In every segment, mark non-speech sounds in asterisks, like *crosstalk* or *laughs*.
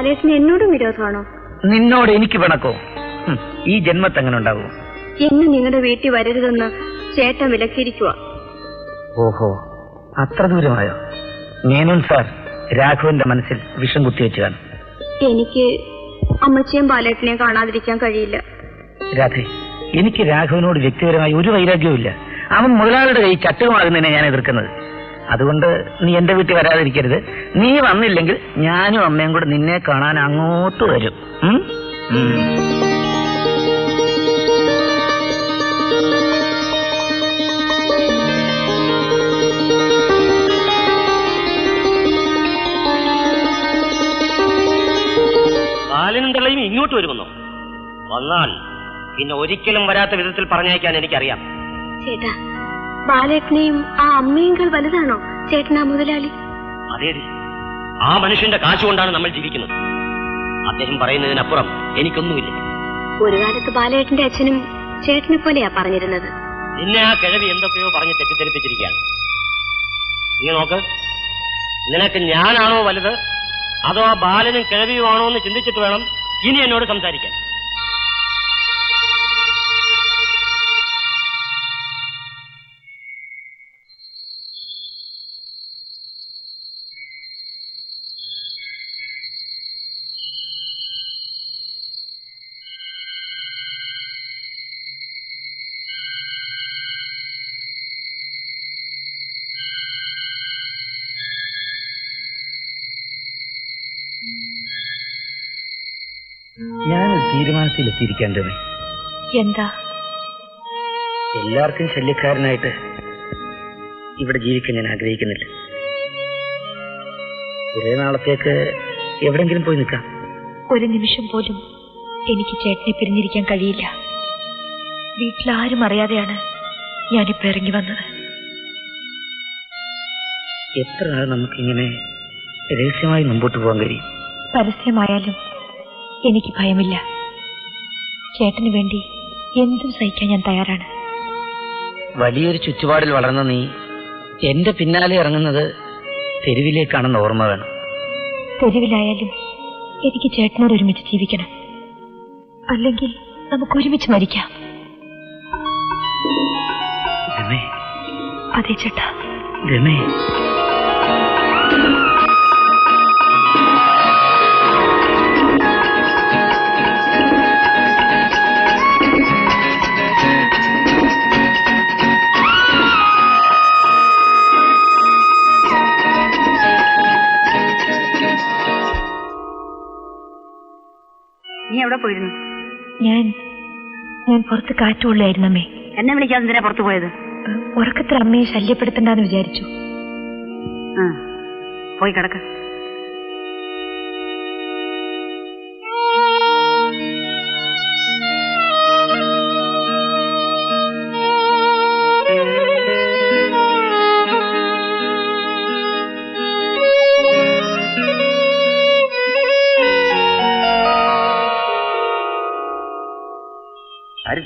ബാലേട്ടന് എന്നോടും വിരോധമാണോ? നിന്നോട് എനിക്ക് പിണക്കോ? ഈ ജന്മത്ത് അങ്ങനെ ഉണ്ടാവൂ? എന്നെ നിങ്ങളുടെ വീട്ടിൽ വരരുതെന്ന് ചേട്ടൻ വിലക്കിയിരിക്കുക ഓഹോ അത്ര ദൂരമായോ? മേനോൻ സാർ രാഘവന്റെ മനസ്സിൽ വിഷം കുത്തിവെച്ച് കാണും എനിക്ക് അമ്മച്ചിയും ബാലേട്ടനെയും കാണാതിരിക്കാൻ കഴിയില്ല. രാധേ എനിക്ക് രാഘവനോട് വ്യക്തിപരമായി ഒരു വൈരാഗ്യവും ഇല്ല അവൻ മുതലാളിയുടെ കൈ ചട്ടുകമാകുന്നതിനെ ഞാൻ എതിർക്കുന്നത്. അതുകൊണ്ട് നീ എന്റെ വീട്ടിൽ വരാതിരിക്കരുത് നീ വന്നില്ലെങ്കിൽ ഞാനും അമ്മയും കൂടെ നിന്നെ കാണാൻ അങ്ങോട്ട് വരും ഉം? ഉം. ബാലനും തള്ളയും ഇങ്ങോട്ട് വരുമെന്നോ വന്നാൽ പിന്നെ ഒരിക്കലും വരാത്ത വിധത്തിൽ പറഞ്ഞയക്കാൻ എനിക്കറിയാം ചേട്ടാ ബാലേട്ടനെയും ആ അമ്മയേക്കാൾ വലുതാണോ? ചേട്ടനാ മുതലാളി? അതേടി. ആ മനുഷ്യന്റെ കാശ് കൊണ്ടാണ് നമ്മൾ ജീവിക്കുന്നത്. അദ്ദേഹം പറയുന്നതിനപ്പുറം എനിക്കൊന്നുമില്ല. ഒരു കാലത്ത് ബാലേട്ടന്റെ അച്ഛനും ചേട്ടനെ പോലെയാ പറഞ്ഞിരുന്നത്. നിന്നെ ആ കിഴവി എന്തൊക്കെയോ പറഞ്ഞ് തെറ്റിദ്ധരിപ്പിച്ചിരിക്കുകയാണ്. നീ നോക്ക്. നിനക്ക് ഞാനാണോ വലുത്? അതോ ആ ബാലനും കിഴവിയുമാണോ എന്ന് ചിന്തിച്ചിട്ട് വേണം ഇനി എന്നോട് സംസാരിക്കാൻ. ഞാനൊരു രമേ എന്താ? എല്ലാവർക്കും ശല്യക്കാരനായിട്ട് ഇവിടെ ജീവിക്കാൻ ഞാൻ ആഗ്രഹിക്കുന്നില്ല. കുറെ നാളത്തേക്ക് എവിടെങ്കിലും പോയി നിൽക്കാം. ഒരു നിമിഷം പോലും എനിക്ക് ചേട്ടനെ പിരിഞ്ഞിരിക്കാൻ കഴിയില്ല. വീട്ടിലാരും അറിയാതെയാണ് ഞാനിപ്പോ ഇറങ്ങി വന്നത്. എത്ര നാൾ നമുക്കിങ്ങനെ രഹസ്യമായി മുമ്പോട്ട് പോകാൻ കഴിയും? പരസ്യമായാലും എനിക്ക് ഭയമില്ല. ചേട്ടന് വേണ്ടി എന്തും സഹിക്കാൻ ഞാൻ തയ്യാറാണ്. വലിയൊരു ചുറ്റുപാടിൽ വളർന്ന നീ എന്റെ പിന്നാലെ ഇറങ്ങുന്നത് തെരുവിലേക്കാണെന്ന് ഓർമ്മ വേണം. തെരുവിലായാലും എനിക്ക് ചേട്ടനോട് ഒരുമിച്ച് ജീവിക്കണം. അല്ലെങ്കിൽ നമുക്ക് ഒരുമിച്ച് മരിക്കാം അതെ ചേട്ടാ. രമേ. എവിടെ പോയിരുന്നു? ഞാൻ ഞാൻ പുറത്ത് കാറ്റുകൊള്ളായിരുന്നു അമ്മേ എന്നെ വിളിക്കാതെ എന്തിനാ പുറത്തു പോയത്? ഉറക്കത്തിൽ അമ്മയെ ശല്യപ്പെടുത്തണ്ടെന്ന് വിചാരിച്ചു. പോയി കിടക്ക.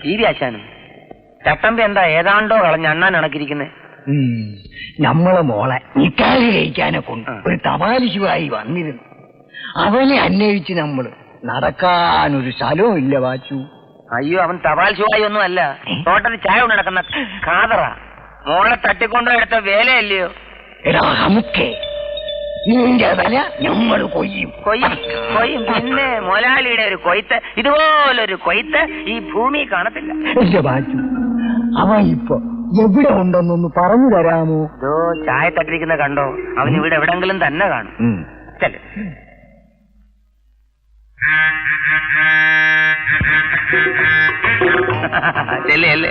ആര് തീരെ ആശാനും. ചട്ടമ്പി എന്താ ഏതാണ്ടോ കളഞ്ഞ അണ്ണാൻ അണക്കിരിക്കുന്നത് നമ്മളെ മോളെ നിക്കാലി കഴിക്കാനെ കൊണ്ട് ഒരു തപാലിശുവായി വന്നിരുന്നു. അവനെ അന്വേഷിച്ച് നമ്മൾ നടക്കാനൊരു സ്ഥലവും ഇല്ല വാച്ചു. അയ്യോ അവൻ തപാൽ ശുവായി ഒന്നും അല്ല. തോട്ടത്തിൽ ചായ കൊണ്ട് നടക്കുന്ന കാതറ മോളെ തട്ടിക്കൊണ്ടോ എടുത്ത വേലയല്ലയോ? എടാ നമുക്കേ നിന്റെ തല നമ്മൾ കൊയ്യും. കൊയ്യും കൊയ്യും. പിന്നെ മുതലാളിയുടെ ഒരു കൊയ്ത്ത് ഇതുപോലൊരു കൊയ്ത്ത് ഈ ഭൂമി കാണത്തില്ല. എന്റെ അവ ഇപ്പൊ എവിടെ ഉണ്ടെന്നൊന്ന് പറഞ്ഞു തരാമോ? ഇതോ ചായ തട്ടിരിക്കുന്ന കണ്ടോ? അവൻ ഇവിടെ എവിടെങ്കിലും തന്നെ കാണും. ചെൽ ചെല്ലേ. അല്ലേ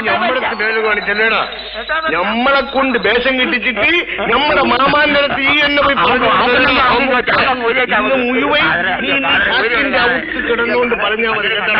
ഞമ്മടത്ത് കാണിച്ചല്ലേടാ ഞമ്മളെ കൊണ്ട് വേഷം കിട്ടിച്ചിട്ട് ഞമ്മടെ മാമാന്റെ അടുത്ത് ഈ എന്നെ പോയി പറഞ്ഞു മുഴുവൻ കിടന്നുകൊണ്ട് പറഞ്ഞാൽ മതി കേട്ടാ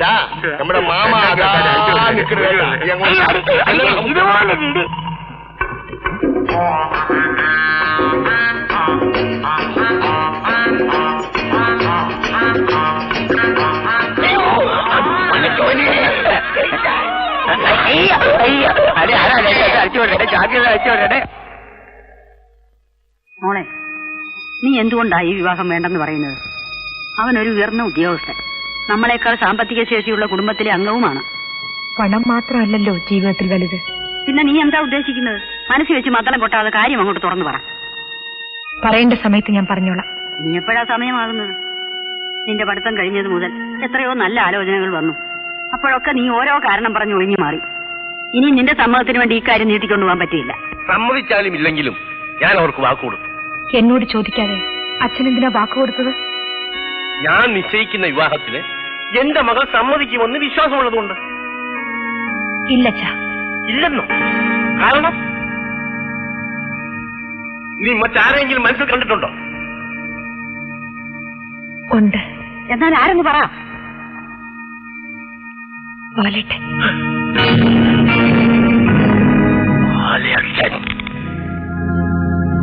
ദാ, നമ്മുടെ മാമ അതാ നിൽക്കുന്നത് കേട്ടാ. ഈ അങ്ങോട്ട് ഇതുപോലെ ഉണ്ട്. മോളെ നീ എന്തുകൊണ്ടാ ഈ വിവാഹം വേണ്ടെന്ന് പറയുന്നത്? ഒരു ഉയർന്ന ഉദ്യോഗസ്ഥൻ. നമ്മളെക്കാൾ സാമ്പത്തിക ശേഷിയുള്ള കുടുംബത്തിലെ അംഗവുമാണ്. പണം മാത്രമല്ലല്ലോ ജീവിതത്തിൽ വലുത്. പിന്നെ നീ എന്താ ഉദ്ദേശിക്കുന്നത്? മനസ്സിൽ വെച്ച് മതളം കൊട്ടാതെ കാര്യം അങ്ങോട്ട് തുറന്നു പറ. പറയേണ്ട സമയത്ത് ഞാൻ പറഞ്ഞോളാം. നീ എപ്പോഴാ സമയമാകുന്നത്? നിന്റെ പഠിത്തം കഴിഞ്ഞത് മുതൽ എത്രയോ നല്ല ആലോചനകൾ വന്നു. അപ്പോഴൊക്കെ നീ ഓരോ കാരണം പറഞ്ഞു ഒഴിഞ്ഞു മാറി. ഇനി നിന്റെ സമ്മതത്തിന് വേണ്ടി ഈ കാര്യം നീട്ടിക്കൊണ്ടുപോകാൻ പറ്റിയില്ല. സമ്മതിച്ചാലും ഇല്ലെങ്കിലും ഞാൻ അവർക്ക് വാക്ക് കൊടുത്തു എന്നോട് ചോദിക്കാതെ അച്ഛൻ എന്തിനാ വാക്ക് കൊടുത്തത്? ഞാൻ നിശ്ചയിക്കുന്ന വിവാഹത്തിന് എന്റെ മകൾ സമ്മതിക്കുമെന്ന് വിശ്വാസമുള്ളതുകൊണ്ട്. ഇല്ലച്ച ഇല്ലെന്നോ? കാരണം? നീ മറ്റാരെങ്കിലും മനസ്സിൽ കണ്ടിട്ടുണ്ടോ? ഉണ്ട്. എന്നാൽ ആരെന്ന് പറ.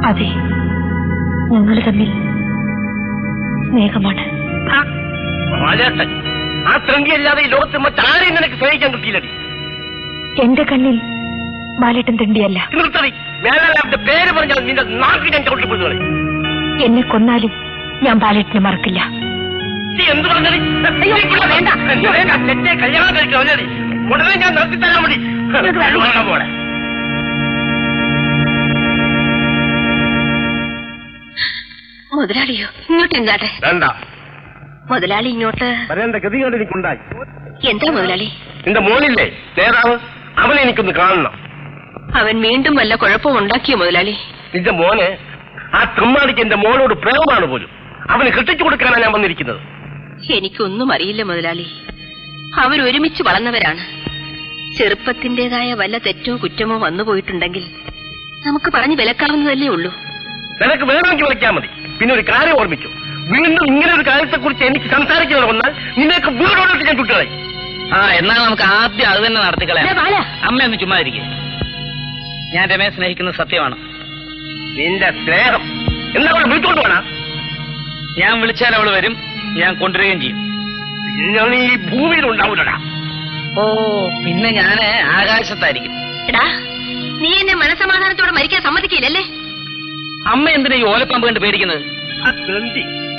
അതെ. ഞങ്ങൾ തമ്മിൽ സ്നേഹമാണ്. ആ ഈ ലോകത്ത് മറ്റാരെയും നിനക്ക് സ്നേഹിക്കാൻ കിട്ടിയില്ലടി എന്റെ കണ്ണിൽ ബാലേട്ടൻ തണ്ടിയല്ല. പേര് പറഞ്ഞാൽ നിന്റെ നാക്കിൽ ഞാൻ ചവിട്ടിക്കൊള്ളുകളെ എന്നെ കൊന്നാലും ഞാൻ ബാലേട്ടനെ മറക്കില്ല. എന്ത് പറഞ്ഞടി? കല്യാണം കഴിക്കാൻ ഉടനെ ഞാൻ നിർത്തി തരാൻ വേണ്ടി. പോടെ മുതലാളിയോ ഇങ്ങോട്ട് എന്താട്ടെ? വേണ്ട. മുതലാളി ഇങ്ങോട്ട്. വരേണ്ട ഗതികേട് എനിക്കുണ്ടായി. എന്താ മുതലാളി? നിന്റെ മോനില്ലേ നേതാവ്? അവനെ എനിക്കൊന്ന് കാണണം. അവൻ വീണ്ടും വല്ല കുഴപ്പം ഉണ്ടാക്കിയോ മുതലാളി? നിന്റെ മോനെ ആ തുമ്മാടിക്ക് എന്റെ മോനോട് പ്രേമമാണ് പോലും. അവന് കെട്ടിച്ചു കൊടുക്കാനാണ് ഞാൻ വന്നിരിക്കുന്നത്. എനിക്കൊന്നും അറിയില്ല മുതലാളി. അവരൊരുമിച്ച് വളർന്നവരാണ്. ചെറുപ്പത്തിന്റേതായ വല്ല തെറ്റോ കുറ്റമോ വന്നു പോയിട്ടുണ്ടെങ്കിൽ നമുക്ക് പറഞ്ഞു വിലക്കാവുന്നതല്ലേ ഉള്ളൂ. നിനക്ക് വേണമെങ്കിൽ വിളിക്കാൻ മതി. പിന്നെ ഒരു കാര്യം ഓർമ്മിച്ചു. വീണ്ടും ഇങ്ങനെ ഒരു കാര്യത്തെ കുറിച്ച് എനിക്ക് സംസാരിക്കുന്നത് വന്നാൽ നിങ്ങൾക്ക് വീടോടെ ഞാൻ കുട്ടികളെ ആ എന്നാൽ നമുക്ക് ആദ്യം അത് തന്നെ നടത്തിക്കളയാം. അമ്മ ഒന്ന് ചുമ്മാ ഇരിക്കെ. ഞാൻ രമേ സ്നേഹിക്കുന്നത് സത്യമാണ്. നിന്റെ സ്നേഹം. എന്താ അവളെ വിളിച്ചോണ്ട് വേണം ഞാൻ വിളിച്ചാൽ അവൾ വരും. ഞാൻ കൊണ്ടുവരികയും ചെയ്യും. ഞാൻ ഈ ഭൂമിയിൽ ഉണ്ടാവൂലടാ. ഓ പിന്നെ ഞാൻ ആകാശത്തായിരിക്കും. എടാ നീ എന്നെ മനസമാധാനത്തോടെ മരിക്കാൻ സമ്മതിക്കില്ലല്ലേ? അമ്മ എന്തിനാ ഈ ഓലപ്പാമ്പ് കണ്ട് പേടിക്കുന്നത്.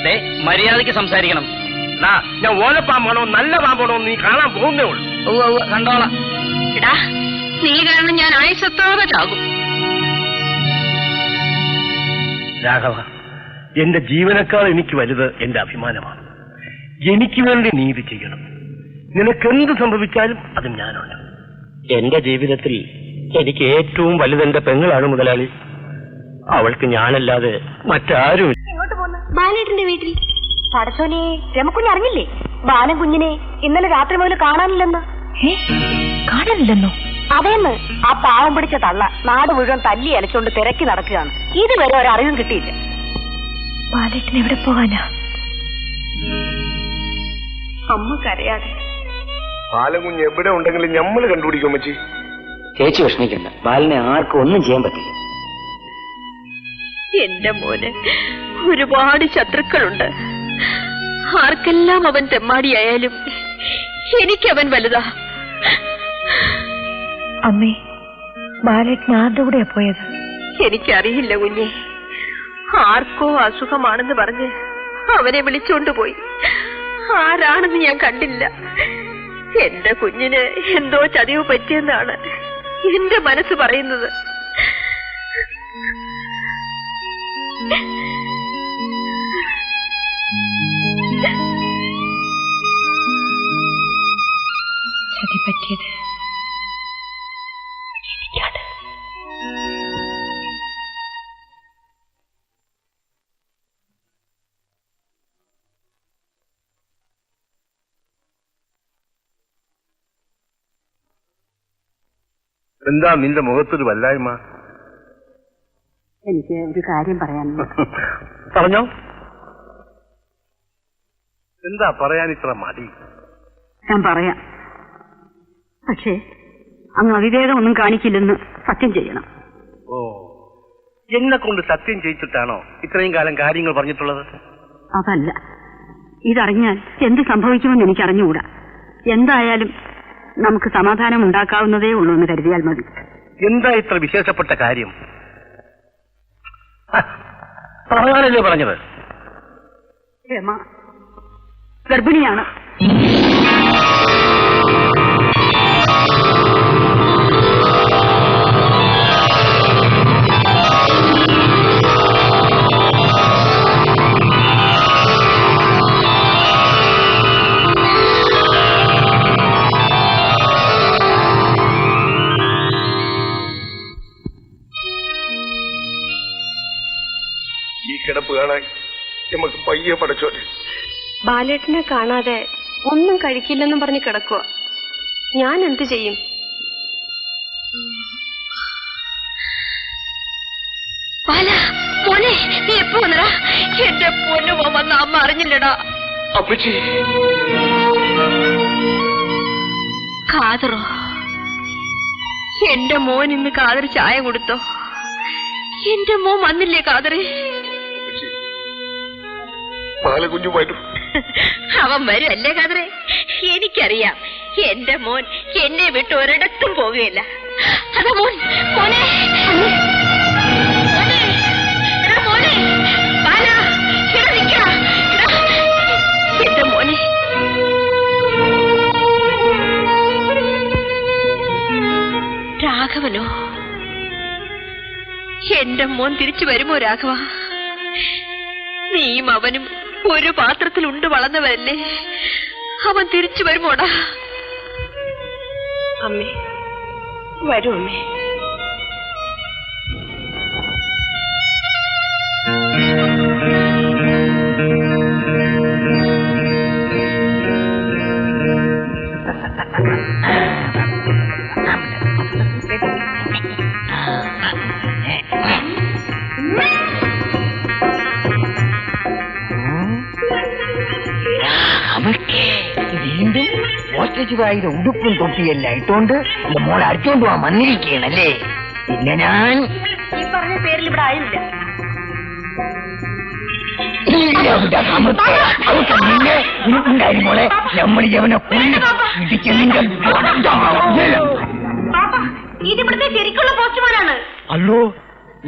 ദേ മര്യാദയ്ക്ക് സംസാരിക്കണം. ഞാൻ ഓലപ്പാമ്പാണോ നല്ല പാമ്പാണോ നീ കാണാൻ പോകുന്നേ ഉള്ളൂ. ഉവ്വ് ഉവ്വ് കണ്ടോളാം. എടാ നീ കാരണം ഞാൻ ആയുസത്തോടെ ചാകും. രാഘവ എന്റെ ജീവനക്കാൾ എനിക്ക് വലുത് എന്റെ അഭിമാനമാണ്. എനിക്ക് വേണ്ടി നീതി ചെയ്യണം. നിനക്ക് എന്ത് സംഭവിച്ചാലും അത് ഞാനുണ്ട് എന്റെ ജീവിതത്തിൽ എനിക്ക് ഏറ്റവും വലുത് എന്റെ പെങ്ങളാണ് മുതലാളി. അവൾക്ക് ഞാനല്ലാതെ മറ്റാരും ബാലേട്ടന്റെ വീട്ടിൽ. പടച്ചോനെ രമക്കുഞ്ഞ് അറിഞ്ഞില്ലേ? ബാലൻ കുഞ്ഞിനെ ഇന്നലെ രാത്രി മുതൽ കാണാനില്ലെന്ന്. കാണാനില്ലെന്നോ? അതേന്ന് ആ പാവം പിടിച്ച തള്ള നാട് മുഴുവൻ തല്ലി അലച്ചുകൊണ്ട് തിരക്കി നടക്കുകയാണ്. ഇതുവരെ ഒരറിവും കിട്ടിയില്ല. ബാലേട്ടൻ എവിടെ പോകാനാ? അമ്മ കരയാതെ. ബാലകുഞ്ഞ് എവിടെ ഉണ്ടെങ്കിലും ഞമ്മൾ കണ്ടുപിടിക്കും മച്ചി ചേച്ചി വിഷമിക്കണ്ട. ബാലിനെ ആർക്കും ഒന്നും ചെയ്യാൻ പറ്റില്ല. എന്റെ മോന് ഒരുപാട് ശത്രുക്കളുണ്ട്. ആർക്കെല്ലാം അവൻ തെമ്മാടിയായാലും എനിക്കവൻ വലുതാ. അമ്മേ ബാലേട്ടൻ ആരുടെ കൂടെയാ പോയത്. എനിക്കറിയില്ല കുഞ്ഞെ. ആർക്കോ അസുഖമാണെന്ന് പറഞ്ഞ് അവനെ വിളിച്ചോണ്ട് പോയി. ആരാണെന്ന് ഞാൻ കണ്ടില്ല. എന്റെ കുഞ്ഞിന് എന്തോ ചതിവ് പറ്റിയെന്നാണ് എന്റെ മനസ്സ് പറയുന്നത്. ചതി പറ്റിയത് എനിക്കാണ് എന്താ നിന്റെ മുഖത്തൊരു വല്ലായ്മ എനിക്ക് ഒരു കാര്യം പറയാനുണ്ട്. *laughs* പറഞ്ഞോ. എന്താ പറയാൻ ഇത്ര മടി? ഞാൻ പറയാം. പക്ഷേ അങ്ങ് അവിവേകം ഒന്നും കാണിക്കില്ലെന്ന് സത്യം ചെയ്യണം. ഓ എന്നെ കൊണ്ട് സത്യം ചെയ്യിച്ചിട്ടാണോ ഇത്രയും കാലം കാര്യങ്ങൾ പറഞ്ഞിട്ടുള്ളത്? അതല്ല. ഇതറിഞ്ഞാൽ എന്ത് സംഭവിക്കുമെന്ന് എനിക്ക് അറിഞ്ഞുകൂടാ എന്തായാലും നമുക്ക് സമാധാനം ഉണ്ടാക്കാവുന്നതേ ഉള്ളൂ എന്ന് കരുതിയാൽ മതി. എന്താ ഇത്ര വിശേഷപ്പെട്ട കാര്യം? *laughs* പറയാനല്ലേ പറഞ്ഞത്? ഗർഭിണിയാണ്. നമുക്ക് പയ്യെ പടച്ചോട്ടെ ബാലേട്ടനെ കാണാതെ ഒന്നും കഴിക്കില്ലെന്നും പറഞ്ഞ് കിടക്കുക ഞാൻ എന്ത് ചെയ്യും? ബാല മോനെ നീ എപ്പോ വന്നടാ? എന്റെ പൊന്നു വന്ന അമ്മ അറിഞ്ഞില്ലടാ. അപ്പച്ചി. കാതറോ എന്റെ മോൻ ഇന്ന് കാതർ ചായ കൊടുത്തോ? എന്റെ മോൻ വന്നില്ലേ കാതറേ? പാലകുഞ്ഞു വരും അവൻ വരും അല്ലേ കാതറെ എനിക്കറിയാം. എന്റെ മോൻ എന്നെ വിട്ട് ഒരിടത്തും പോകുകയില്ല അതാ മോൻ മോനെ. രാഘവനോ? എന്റെ മോൻ തിരിച്ചു വരുമോ രാഘവ? നീയും അവനും ഒരു പാത്രത്തിൽ ഉണ്ട് വളർന്നവരല്ലേ? അവൻ തിരിച്ചു വരുമോടാ? അമ്മേ വരൂ അമ്മേ. അവർക്ക് വീണ്ടും പോസ്റ്റീവായുടെ ഉടുപ്പും തൊപ്പിയെല്ലാം ഇട്ടുകൊണ്ട് എന്റെ മോളെ അടിച്ചോണ്ട് പോവാൻ വന്നിരിക്കുകയാണല്ലേ. പിന്നെ ഞാൻ ഈ പറഞ്ഞ പേരിൽ ഇവിടെ ആയില്ല മോളെ. നമ്മൾ അവനെ കൊല്ലും ഇടിച്ച് നിന്റെ ഇത് ഇവിടുത്തെ ശരിക്കുള്ള പോസ്റ്റ്മാനാണ്. അല്ലോ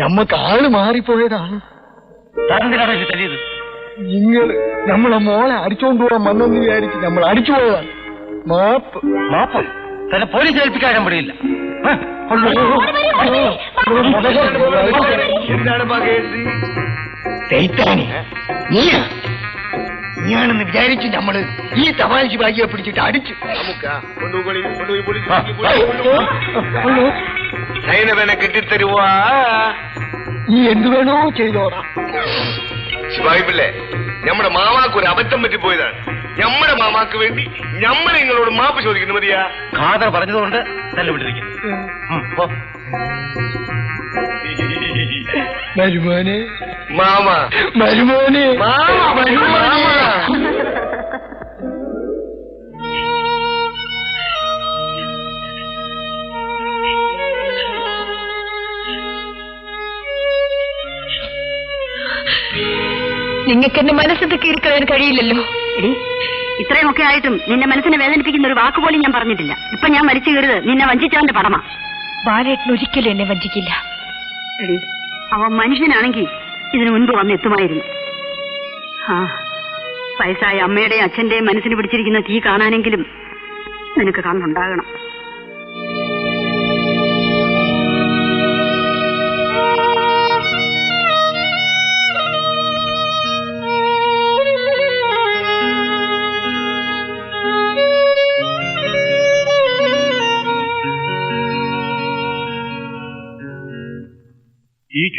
നമ്മക്ക് ആൾ മാറിപ്പോയതാണ്. താനെന്തിനാണോ ഇത് തല്ലിയത്? നിങ്ങൾ നമ്മളെ മോളെ അടിച്ചോണ്ട് പോവാൻ വന്നെന്ന് വിചാരിച്ച് നമ്മൾ അടിച്ചു പോയതാണ് മാപ്പ് മാപ്പ്. തന്നെ പോലീസ് ഏൽപ്പിക്കാൻ പടിയില്ല എന്താണ് മകേഷ് സൈത്താനെ നീയാ? നീയാണെന്ന് വിചാരിച്ചു നമ്മൾ ഈ തപാൽ ശിവാജിയെ പിടിച്ചിട്ട് അടിച്ചു. സൈനവനെ കെട്ടിത്തരുവാ. നീ എന്ത് വേണോ ചെയ്തോടാ ശിവായി നമ്മുടെ മാമാക്ക് ഒരു അബദ്ധം പറ്റിപ്പോയതാണ് നമ്മുടെ മാമാക്ക് വേണ്ടി നമ്മൾ നിങ്ങളോട് മാപ്പ് ചോദിക്കുന്നു മതിയാ. ഖാദർ പറഞ്ഞതുകൊണ്ട് തല്ലുവിട്ടിരിക്കും വിട്ടിരിക്കും മാമാ മരുമോനെ. മാമ. മരുമോനെ. മാമ. മരുമോനെ. നിങ്ങൾക്ക് എന്റെ മനസ്സിന്റെ കീഴ്ക്കളയാൻ കഴിയില്ലല്ലോ. എടി ഇത്രയുമൊക്കെ ആയിട്ടും നിന്നെ മനസ്സിനെ വേദനിപ്പിക്കുന്ന ഒരു വാക്ക് പോലും ഞാൻ പറഞ്ഞിട്ടില്ല. ഇപ്പൊ ഞാൻ മരിച്ചു കയറുത് നിന്നെ വഞ്ചിച്ചവന്റെ പടമാ. ബാലേട്ടൻ ഒരിക്കലും എന്നെ വഞ്ചിക്കില്ല. എടി അവൻ മനുഷ്യനാണെങ്കിൽ ഇതിനു മുൻപ് വന്ന് എത്തുമായിരുന്നു. ആ വയസ്സായ അമ്മയുടെയും അച്ഛന്റെയും മനസ്സിന് പിടിച്ചിരിക്കുന്ന തീ കാണാനെങ്കിലും നിനക്ക് കണ്ണുണ്ടാകണം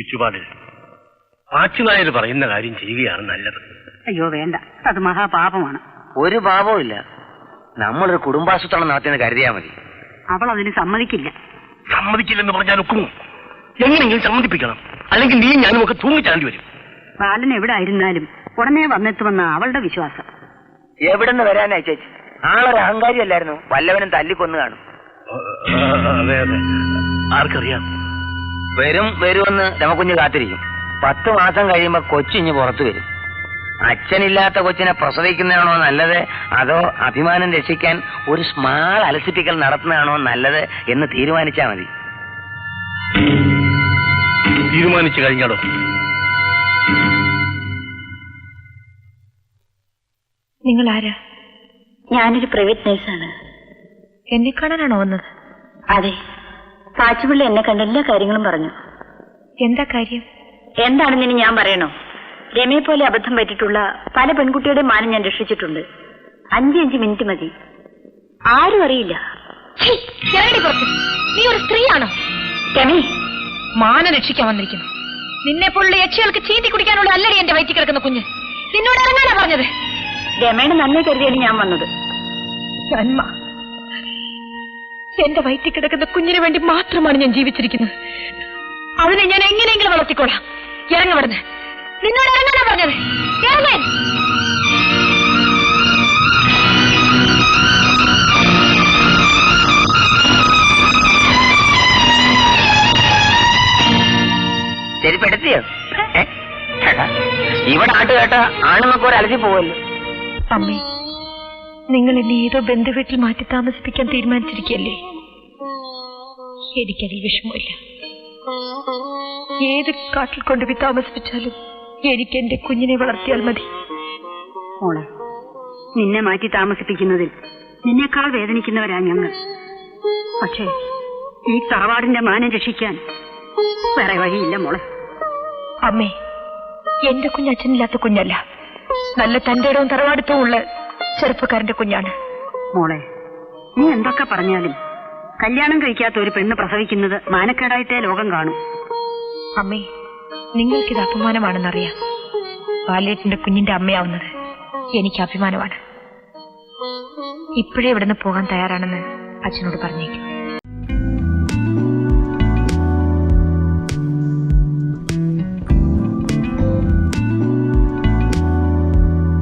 ചുറ്റുപാടിൽ പാച്ചുനായർ പറയുന്ന കാര്യം ചെയ്യുകയാണ് നല്ലത്. അയ്യോ വേണ്ട. അത് മഹാപാപമാണ്. ഒരു പാപവും ഇല്ല. നമ്മളൊരു കുടുംബാസൂത്രണം നടത്തിയെന്ന് കരുതിയാ മതി. അവൾ അതിന് സമ്മതിക്കില്ല. സമ്മതിക്കില്ലെന്ന് പറഞ്ഞാൽ ഒക്കുമോ? എങ്ങനെയെങ്കിലും സമ്മതിപ്പിക്കണം. അല്ലെങ്കിൽ നീ ഞാനും ഒക്കെ തൂങ്ങിച്ചാണ്ടി വരും. ബാലൻ എവിടെ ആയിരുന്നാലും ഉടനെ വന്നെത്തുമെന്ന അവളുടെ വിശ്വാസം. എവിടെ നിന്ന് വരാനാ ചേച്ചി? ആളൊരു അഹങ്കാരിയല്ലായിരുന്നു. വല്ലവനും തല്ലിക്കൊന്നു കാണും. അതെ അതെ. ആർക്കറിയാം? വരും വരുമെന്ന് രമക്കുഞ്ഞ് കാത്തിരിക്കും. പത്ത് മാസം കഴിയുമ്പോ കൊച്ചിഞ്ഞ് പുറത്തു വരും. അച്ഛനില്ലാത്ത കൊച്ചിനെ പ്രസവിക്കുന്നതാണോ നല്ലത്? അതോ അഭിമാനം രക്ഷിക്കാൻ ഒരു സ്മാൾ അലസിപ്പിക്കൽ നടത്തുന്നതാണോ നല്ലത് എന്ന് തീരുമാനിച്ചാ മതി. തീരുമാനിച്ചു കഴിഞ്ഞാടോ നിങ്ങൾ ആരാ ഞാനൊരു പ്രൈവറ്റ് നേഴ്സാണ് എന്നെ കാണാനാണോ വന്നത്? അതെ. പാച്ചുപിള്ളി എന്നെ കണ്ട എല്ലാ കാര്യങ്ങളും പറഞ്ഞു. എന്താ കാര്യം? എന്താണെന്ന് ഇനി ഞാൻ പറയണോ? രമയെ പോലെ അബദ്ധം പറ്റിയിട്ടുള്ള പല പെൺകുട്ടിയുടെ മാനം ഞാൻ രക്ഷിച്ചിട്ടുണ്ട്. അഞ്ച് അഞ്ച് മിനിറ്റ് മതി. ആരും അറിയില്ല. നീ ഒരു സ്ത്രീയാണോ? രമേ. മാന രക്ഷിക്കാൻ വന്നിരിക്കുന്നു. നിന്നെ പോലുള്ള യക്ഷികൾക്ക് ചീന്തി കുടിക്കാനുള്ള അല്ലടി എന്റെ വയറ്റി കിടക്കുന്ന കുഞ്ഞ്. നിന്നോട് ഇറങ്ങാനാ പറഞ്ഞത്? രമയുടെ നന്മ കരുതിയാണ് ഞാൻ വന്നത്. നന്മ. എന്റെ വയറ്റിൽ കിടക്കുന്ന കുഞ്ഞിന് വേണ്ടി മാത്രമാണ് ഞാൻ ജീവിച്ചിരിക്കുന്നത്. അതിനെ ഞാൻ എങ്ങനെയെങ്കിലും വളർത്തിക്കോളാം. ഇറങ്ങി വരുന്നത് നിന്നോട് ഇറങ്ങാനാ പറഞ്ഞത്? ചേട്ടാ, ഇവിടെ ആട്ട് കേട്ട ആണുങ്ങൾക്ക് ഒരു അലസി പോവല്ലോ. അമ്മേ നിങ്ങൾ എന്നെ ഏതോ ബന്ധുവീട്ടിൽ മാറ്റി താമസിപ്പിക്കാൻ തീരുമാനിച്ചിരിക്കല്ലേ എനിക്കതിൽ വിഷമമില്ല. ഏത് കാട്ടിൽ കൊണ്ടുപോയി താമസിപ്പിച്ചാലും എനിക്ക് എന്റെ കുഞ്ഞിനെ വളർത്തിയാൽ മതി. മോളെ നിന്നെ മാറ്റി താമസിപ്പിക്കുന്നതിൽ നിന്നേക്കാൾ വേദനിക്കുന്നവരാ ഞങ്ങൾ. പക്ഷേ ഈ തറവാടിന്റെ മാനം രക്ഷിക്കാൻ വേറെ വഴിയില്ല മോളെ. അമ്മേ എന്റെ കുഞ്ഞ് അച്ഛനില്ലാത്ത കുഞ്ഞല്ല. നല്ല തന്റെ ഇടവും തറവാടിത്തവും ഉള്ള ചെറുപ്പക്കാരന്റെ കുഞ്ഞാണ്. മോളെ നീ എന്തൊക്കെ പറഞ്ഞാലും കല്യാണം കഴിക്കാത്ത ഒരു പെണ്ണ് പ്രസവിക്കുന്നത് മാനക്കേടായിട്ടേ ലോകം കാണും. അമ്മേ നിങ്ങൾക്കിത് അപമാനമാണെന്നറിയാം. ബാലേട്ടന്റെ കുഞ്ഞിന്റെ അമ്മയാവുന്നത് എനിക്ക് അഭിമാനമാണ്. ഇപ്പോഴേ ഇവിടുന്ന് പോകാൻ തയ്യാറാണെന്ന് അച്ഛനോട് പറഞ്ഞേക്കും.